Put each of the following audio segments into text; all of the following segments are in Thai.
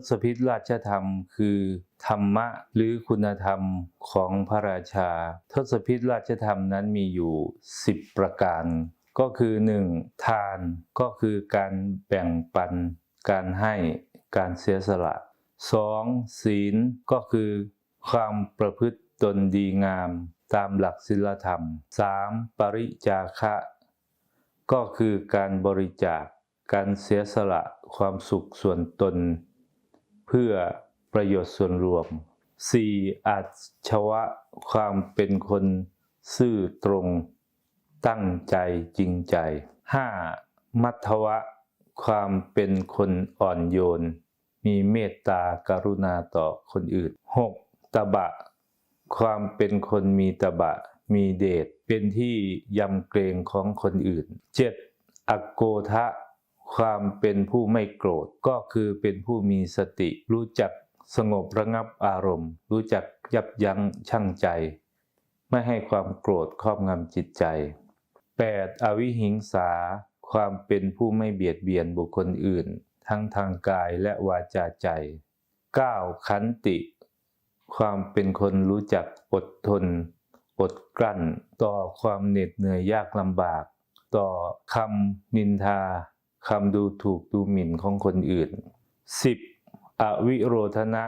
ทศพิธราชธรรม คือธรรมะหรือคุณธรรมของพระราชา ทศพิธราชธรรมนั้นมีอยู่ 10 ประการ ก็คือ 1. ทานก็คือการแบ่งปัน การให้การเสียสละ 2. ศีลก็คือความประพฤติตนดีงามตามหลักศีลธรรม 3. ปริจาคะ ก็คือการบริจาค การเสียสละความสุขส่วนตน เพื่อประโยชน์ส่วนรวม 4. อาชวะความเป็นคนซื่อตรง ตั้งใจจริงใจ 5. มัทวะ ความเป็นคนอ่อนโยน มีเมตตากรุณาต่อคนอื่น 6. ตบะ ความเป็นคนมีตบะ มีเดชเป็นที่ยำเกรงของคนอื่น 7. อโกทะ ความเป็นผู้ไม่โกรธก็คือเป็นผู้มีสติ รู้จักสงบระงับอารมณ์ รู้จักยับยั้งชั่งใจ ไม่ให้ความโกรธครอบงำจิตใจ 8. อวิหิงสา ความเป็นผู้ไม่เบียดเบียนบุคคลอื่น ทั้งทางกายและวาจาใจ 9. ขันติ ความเป็นคนรู้จักอดทน อดกลั้น ต่อความเหน็ดเหนื่อยยากลำบาก ต่อคำนินทา คำดูถูกดูหมิ่นของคนอื่น 10. อวิโรธนะ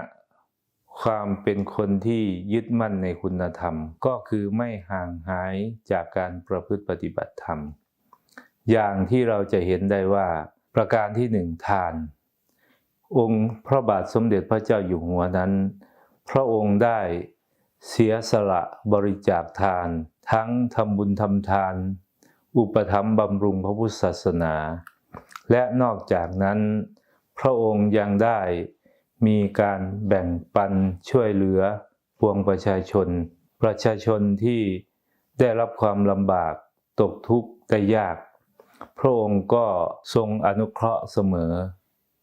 ความเป็นคนที่ยึดมั่นในคุณธรรม ก็คือไม่ห่างหายจากการประพฤติปฏิบัติธรรม อย่างที่เราจะเห็นได้ว่า ประการที่หนึ่งทาน องค์พระบาทสมเด็จพระเจ้าอยู่หัวนั้น พระองค์ได้เสียสละบริจาคทาน ทั้งทำบุญทำทาน อุปถัมภ์บำรุงพระพุทธศาสนา และนอกจากนั้น พระองค์ยังได้มีการแบ่งปันช่วยเหลือพวงประชาชน ประชาชนที่ได้รับความลำบากตกทุกข์ได้ยาก พระองค์ก็ทรงอนุเคราะห์เสมอ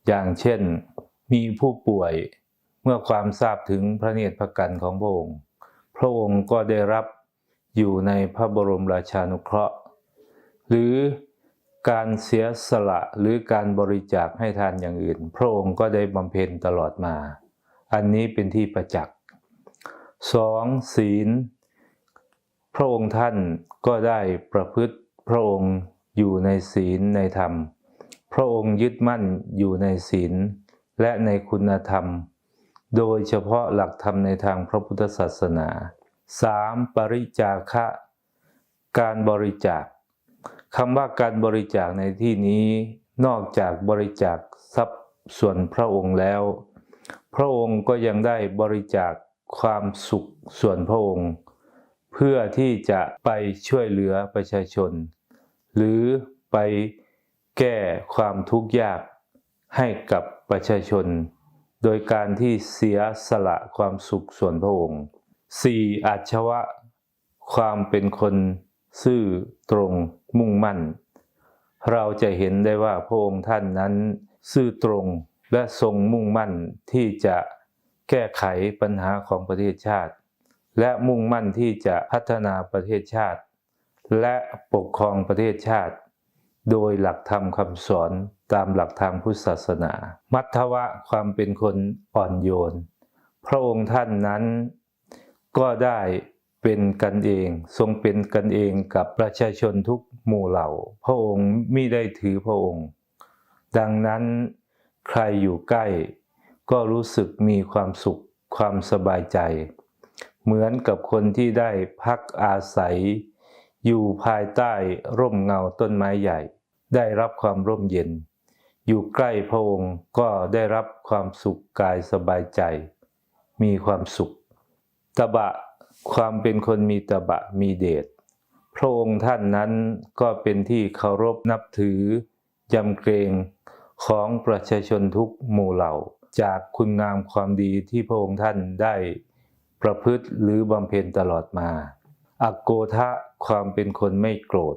อย่างเช่น มีผู้ป่วยเมื่อความทราบถึงพระเนตรพระกันของพระองค์ พระองค์ก็ได้รับอยู่ในพระบรมราชานุเคราะห์ หรือ การเสียสละหรือการบริจาคให้ทานอย่างอื่น พระองค์ก็ได้บำเพ็ญตลอดมา อันนี้เป็นที่ประจักษ์สองศีล พระองค์ท่านก็ได้ประพฤติพระองค์อยู่ในศีลในธรรม พระองค์ยึดมั่นอยู่ในศีลและในคุณธรรม โดยเฉพาะหลักธรรมในทางพระพุทธศาสนา 3. ปริจาคะ การบริจาค คำว่าการบริจาคในที่นี้นอกจากบริจาคทรัพย์ส่วนพระองค์แล้ว พระองค์ก็ยังได้บริจาคความสุขส่วนพระองค์ เพื่อที่จะไปช่วยเหลือประชาชน หรือไปแก้ความทุกข์ยากให้กับประชาชน โดยการที่เสียสละความสุขส่วนพระองค์ 4. อาชวะ ความเป็นคน ซื่อตรงมุ่งมั่น เราจะเห็นได้ว่าพระองค์ท่านนั้น ซื่อตรงและทรงมุ่งมั่นที่จะแก้ไขปัญหาของประเทศชาติ และมุ่งมั่นที่จะพัฒนาประเทศชาติ และปกครองประเทศชาติ โดยหลักธรรมคำสอนตามหลักทางพุทธศาสนา มัทวะความเป็นคนอ่อนโยน พระองค์ท่านนั้นก็ได้ เป็นกันเอง ทรงเป็นกันเองกับประชาชนทุกหมู่เหล่า พระองค์มิได้ถือพระองค์ ดังนั้นใครอยู่ใกล้ ก็รู้สึกมีความสุขความสบายใจ เหมือนกับคนที่ได้พักอาศัย อยู่ภายใต้ร่มเงาต้นไม้ใหญ่ ได้รับความร่มเย็น อยู่ใกล้พระองค์ก็ได้รับความสุขกายสบายใจ มีความสุข ตบะ ความเป็นคนมีตบะมีเดชพระองค์ท่านนั้นก็เป็นที่เคารพนับถือยำเกรงของประชาชนทุกหมู่เหล่า จากคุณงามความดีที่พระองค์ท่านได้ประพฤติหรือบำเพ็ญตลอดมา อโกทะความเป็นคนไม่โกรธ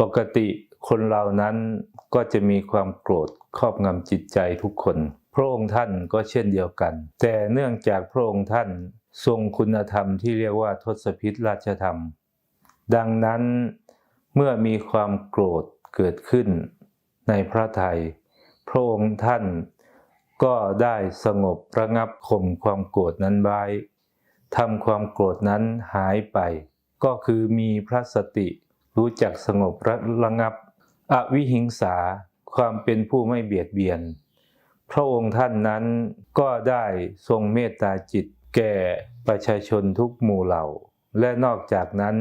ปกติคนเหล่านั้นก็จะมีความโกรธครอบงำจิตใจทุกคน พระองค์ท่านก็เช่นเดียวกัน แต่เนื่องจากพระองค์ท่านทรงคุณธรรมที่เรียกว่าทศพิธราชธรรม ดังนั้นเมื่อมีความโกรธเกิดขึ้นในพระไทย พระองค์ท่านก็ได้สงบระงับข่มความโกรธนั้นไว้ทำความโกรธนั้นหายไป ก็คือมีพระสติรู้จักสงบระระงับ อวิหิงสาความเป็นผู้ไม่เบียดเบียน พระองค์ท่านนั้นก็ได้ทรงเมตตาจิตแก่ประชาชนทุกหมู่เหล่า และนอกจากนั้น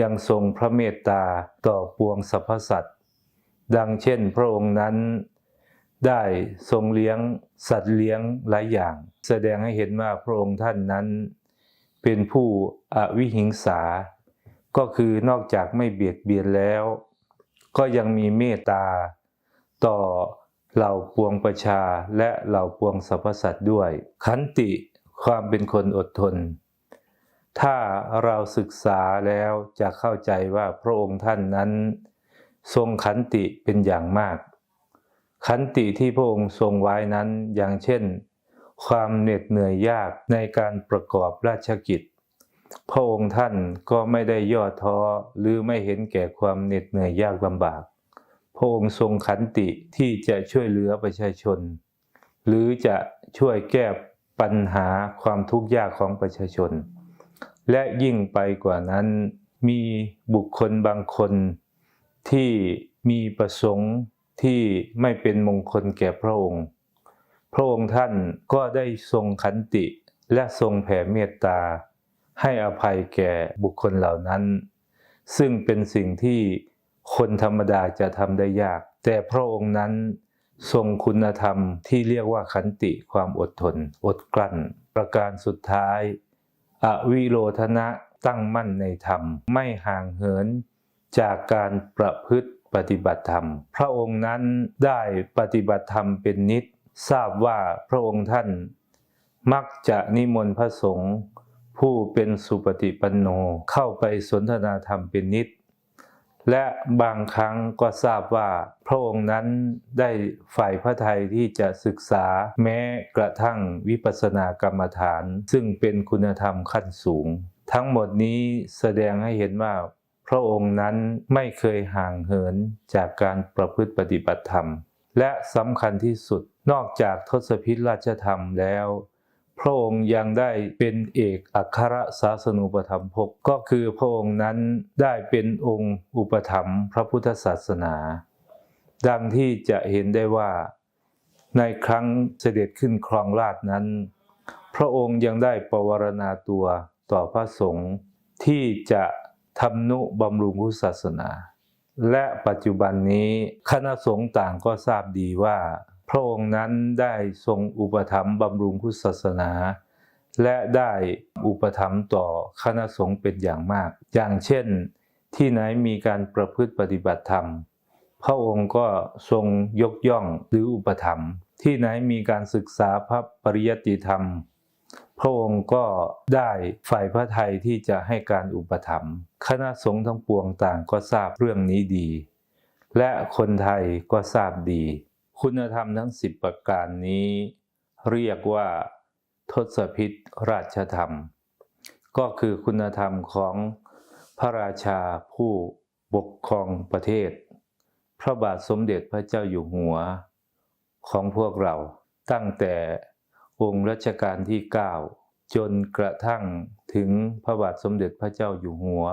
ยังทรงพระเมตตาต่อปวงสรรพสัตว์ดังเช่นพระองค์นั้น ได้ทรงเลี้ยงสัตว์เลี้ยงหลายอย่าง แสดงให้เห็นว่าพระองค์ท่านนั้น เป็นผู้อวิหิงสา ก็คือนอกจากไม่เบียดเบียนแล้ว ก็ยังมีเมตตาต่อ เหล่าปวงประชาและเหล่าปวงสรรพสัตว์ด้วย ขันติความเป็นคนอดทน ถ้าเราศึกษาแล้วจะเข้าใจว่าพระองค์ท่านนั้น ทรงขันติเป็นอย่างมาก ขันติที่พระองค์ทรงไว้นั้นอย่างเช่น ความเหน็ดเหนื่อยยากในการประกอบราชกิจ พระองค์ท่านก็ไม่ได้ย่อท้อหรือไม่เห็นแก่ความเหน็ดเหนื่อยยากลำบาก พระองค์ทรงขันติที่จะช่วยเหลือประชาชน หรือจะช่วยแก้ปัญหาความทุกข์ยากของประชาชน และยิ่งไปกว่านั้นมีบุคคลบางคนที่มีประสงค์ที่ไม่เป็นมงคลแก่พระองค์ พระองค์ท่านก็ได้ทรงขันติและทรงแผ่เมตตา ให้อภัยแก่บุคคลเหล่านั้น ซึ่งเป็นสิ่งที่ คนธรรมดาจะทำได้ยาก แต่พระองค์นั้นทรงคุณธรรมที่เรียกว่าขันติความอดทน อดกลั้น ประการสุดท้าย อวิโรธนะตั้งมั่นในธรรม ไม่ห่างเหิน จากการประพฤติปฏิบัติธรรม พระองค์นั้นได้ปฏิบัติธรรมเป็นนิด ทราบว่าพระองค์ท่าน มักจะนิมนต์พระสงฆ์ผู้เป็นสุปฏิปันโนเข้าไปสนทนาธรรมเป็นนิด และบางครั้งก็ทราบว่าพระองค์นั้นได้ฝ่ายพระทัยที่จะศึกษาแม้กระทั่งวิปัสสนากรรมฐาน ซึ่งเป็นคุณธรรมขั้นสูง ทั้งหมดนี้แสดงให้เห็นว่า พระองค์นั้นไม่เคยห่างเหินจากการประพฤติปฏิบัติธรรม และสำคัญที่สุดนอกจากทศพิธราชธรรมแล้ว ระองค์ยังได้เป็นเอกอัครศาสนูปถัมภกก็คือพระองค์นั้นได้เป็นองค์อุปถัมภ์พระพุทธศาสนา ดังที่จะเห็นได้ว่า ในครั้งเสด็จขึ้นครองราชนั้น พระองค์ยังได้ประวรณาตัวต่อพระสงฆ์ที่จะทำนุบำรุงพุทธศาสนา และปัจจุบันนี้คณะสงฆ์ต่างก็ทราบดีว่า พระองค์นั้นได้ทรงอุปถัมภ์บำรุงพุทธศาสนา และได้อุปถัมภ์ต่อคณะสงฆ์เป็นอย่างมาก อย่างเช่น ที่ไหนมีการประพฤติปฏิบัติธรรม พระองค์ก็ทรงยกย่องหรืออุปถัมภ์ที่ไหนมีการศึกษาพระปริยัติธรรม พระองค์ก็ได้ฝ่ายพระไทยที่จะให้การอุปถัมภ์คณะสงฆ์ทั้งปวงต่างก็ทราบเรื่องนี้ดี และคนไทยก็ทราบดี คุณธรรมทั้งสิบประการนี้เรียกว่าทศพิธราชธรรม ก็คือคุณธรรมของพระราชาผู้ปกครองประเทศ พระบาทสมเด็จพระเจ้าอยู่หัวของพวกเราตั้งแต่องค์รัชกาลที่ 9 จนกระทั่งถึงพระบาทสมเด็จพระเจ้าอยู่หัว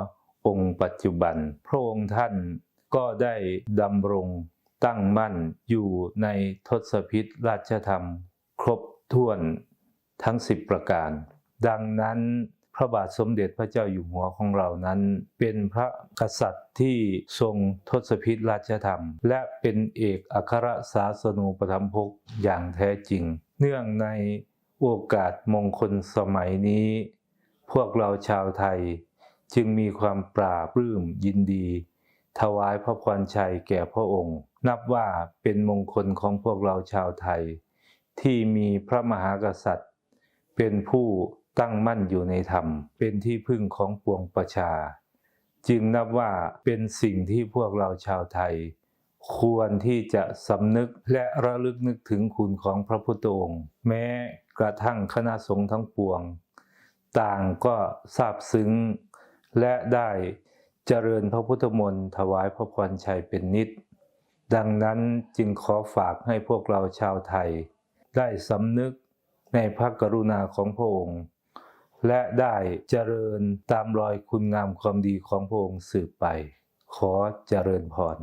องค์ปัจจุบัน พระองค์ท่านก็ได้ดำรง ตั้งมั่นอยู่ในทศพิธราชธรรม ครบถ้วนทั้ง10ประการ ดังนั้นพระบาทสมเด็จพระเจ้าอยู่หัวของเรานั้น เป็นพระกษัตริย์ที่ทรงทศพิธราชธรรม และเป็นเอกอัครศาสนูปถัมภกอย่างแท้จริง เนื่องในโอกาสมงคลสมัยนี้ พวกเราชาวไทยจึงมีความปราบปลื้มยินดี ถวายพระพรชัยแก่พระองค์ นับว่าเป็นมงคลของพวกเราชาวไทย ที่มีพระมหากษัตริย์ เป็นผู้ตั้งมั่นอยู่ในธรรม เป็นที่พึ่งของปวงประชา จึงนับว่าเป็นสิ่งที่พวกเราชาวไทย ควรที่จะสำนึกและระลึกนึกถึงคุณของพระพุทธองค์ แม้กระทั่งคณะสงฆ์ทั้งปวง ต่างก็ซาบซึ้งและได้ เจริญพระพุทธมนต์ถวายพระพรชัยเป็นนิด ดังนั้นจึงขอฝากให้พวกเราชาวไทย ได้สำนึกในพระกรุณาของพระองค์ และได้เจริญตามรอยคุณงามความดีของพระองค์สืบไป ขอเจริญพร